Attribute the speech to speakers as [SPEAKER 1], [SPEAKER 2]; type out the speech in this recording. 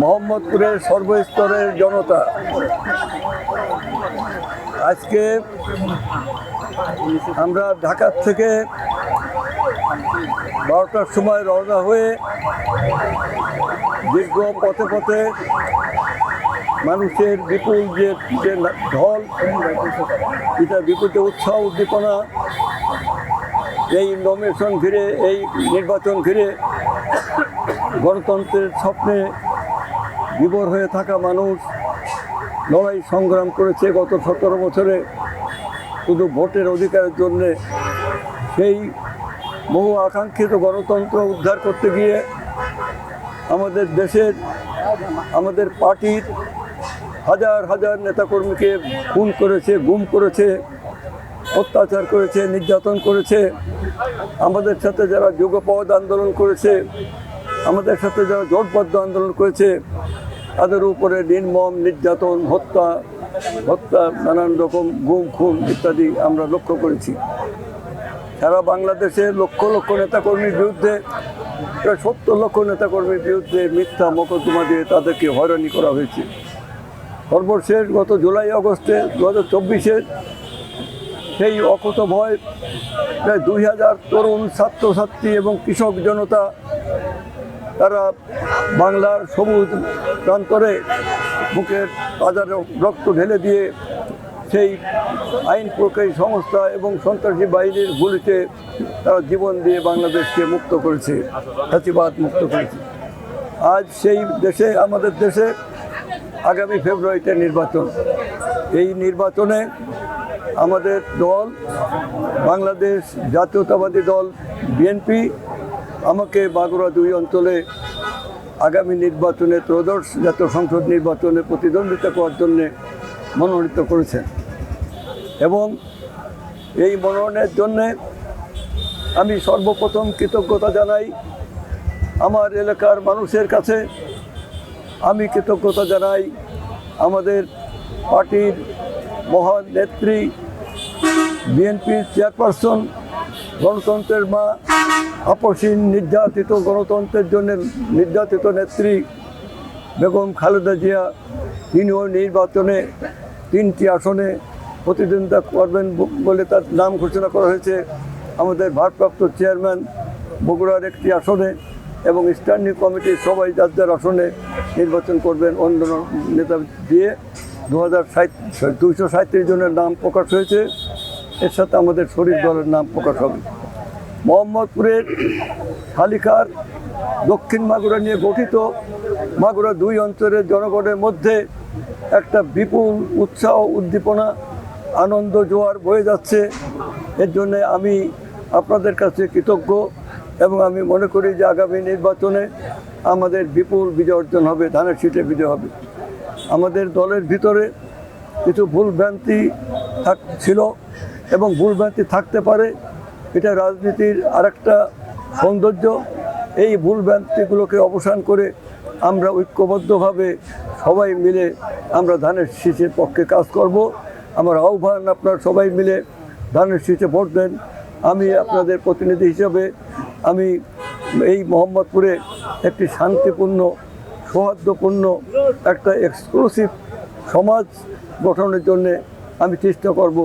[SPEAKER 1] মোহাম্মদপুরের সর্বস্তরের জনতা। আজকে আমরা ঢাকার থেকে বারোটার সময় রওনা হয়ে দীর্ঘ পথে পথে মানুষের বিপুল যে যে ঢল, এটা বিপুল উৎসাহ, উদ্দীপনা, এই নমিনেশন ঘিরে, এই নির্বাচন ঘিরে গণতন্ত্রের স্বপ্নে বিবর হয়ে থাকা মানুষ লড়াই সংগ্রাম করেছে গত সতেরো বছরে। শুধু ভোটের অধিকারের জন্যে, সেই বহু আকাঙ্ক্ষিত গণতন্ত্র উদ্ধার করতে গিয়ে আমাদের দেশের, আমাদের পার্টির হাজার হাজার নেতাকর্মীকে খুন করেছে, গুম করেছে, অত্যাচার করেছে, নির্যাতন করেছে। আমাদের সাথে যারা যুগপথ আন্দোলন করেছে, আমাদের সাথে যারা জোটবদ্ধ আন্দোলন করেছে, তাদের উপরে নির্মম, নির্যাতন, হত্যা হত্যা, নানান রকম গুম, খুন ইত্যাদি আমরা লক্ষ্য করেছি। সারা বাংলাদেশে লক্ষ লক্ষ নেতাকর্মীর বিরুদ্ধে, প্রায় সত্তর লক্ষ নেতাকর্মীর বিরুদ্ধে মিথ্যা মোকদ্দমা দিয়ে তাদেরকে হয়রানি করা হয়েছে। সর্বশেষ গত জুলাই আগস্টে দু হাজার চব্বিশের সেই অকুত ভয় প্রায় দুই হাজার তরুণ ছাত্রছাত্রী এবং কৃষক জনতা, তারা বাংলার সবুজ প্রান্তরে বুকের বাজারে রক্ত ঢেলে দিয়ে সেই আইন প্রকারী সংস্থা এবং সন্ত্রাসী বাহিনীর গুলিতে তারা জীবন দিয়ে বাংলাদেশকে মুক্ত করেছে ফাঁসিবাদ মুক্ত করেছে। আজ সেই দেশে, আমাদের দেশে আগামী ফেব্রুয়ারিতে নির্বাচন। এই নির্বাচনে আমাদের দল, বাংলাদেশ জাতীয়তাবাদী দল, বিএনপি, আমাকে বাগুড়া দুই অঞ্চলে আগামী নির্বাচনে ত্রয়োদশ জাতীয় সংসদ নির্বাচনে প্রতিদ্বন্দ্বিতা করার জন্যে মনোনীত করেছেন। এবং এই মনোনয়নের জন্যে আমি সর্বপ্রথম কৃতজ্ঞতা জানাই আমার এলাকার মানুষের কাছে। আমি কৃতজ্ঞতা জানাই আমাদের পার্টির মহান নেত্রী, বিএনপির চেয়ারপারসন, গণতন্ত্রের মা, আপসীন নির্যাতিত গণতন্ত্রের জন্য নির্যাতিত নেত্রী বেগম খালেদা জিয়া তিনিও নির্বাচনে তিনটি আসনে প্রতিদ্বন্দ্বিতা করবেন বলে তার নাম ঘোষণা করা হয়েছে। আমাদের ভারপ্রাপ্ত চেয়ারম্যান বগুড়ার একটি আসনে এবং স্ট্যান্ডিং কমিটির সবাই যার যার আসনে নির্বাচন করবেন অন্য নেতা দিয়ে। দু হাজার দুইশো সাঁত্রিশ জনের নাম প্রকাশ হয়েছে। এর সাথে আমাদের শরীর দলের নাম প্রকাশ হবে। মোহাম্মদপুরের শালিকার দক্ষিণ মাগুরা নিয়ে গঠিত মাগুরা দুই অঞ্চলের জনগণের মধ্যে একটা বিপুল উৎসাহ উদ্দীপনা আনন্দ, জোয়ার বয়ে যাচ্ছে। এর জন্যে আমি আপনাদের কাছে কৃতজ্ঞ এবং আমি মনে করি যে আগামী নির্বাচনে আমাদের বিপুল বিজয় অর্জন হবে, ধানের সিটে বিজয় হবে। আমাদের দলের ভিতরে কিছু ভুলভ্রান্তি থাক, ছিল এবং ভুলভ্রান্তি থাকতে পারে, এটা রাজনীতির আরেকটা সৌন্দর্য। এই ভুলভ্রান্তিগুলোকে অবসান করে আমরা ঐক্যবদ্ধভাবে সবাই মিলে আমরা ধানের শীষের পক্ষে কাজ করব। আমার আহ্বান আপনার সবাই মিলে ধানের শীষে ভোট দেন। আমি আপনাদের প্রতিনিধি হিসাবে আমি এই মোহাম্মদপুরে একটি শান্তিপূর্ণ সৌহার্দ্যপূর্ণ একটা এক্সক্লুসিভ সমাজ গঠনের জন্যে আমি চেষ্টা করব।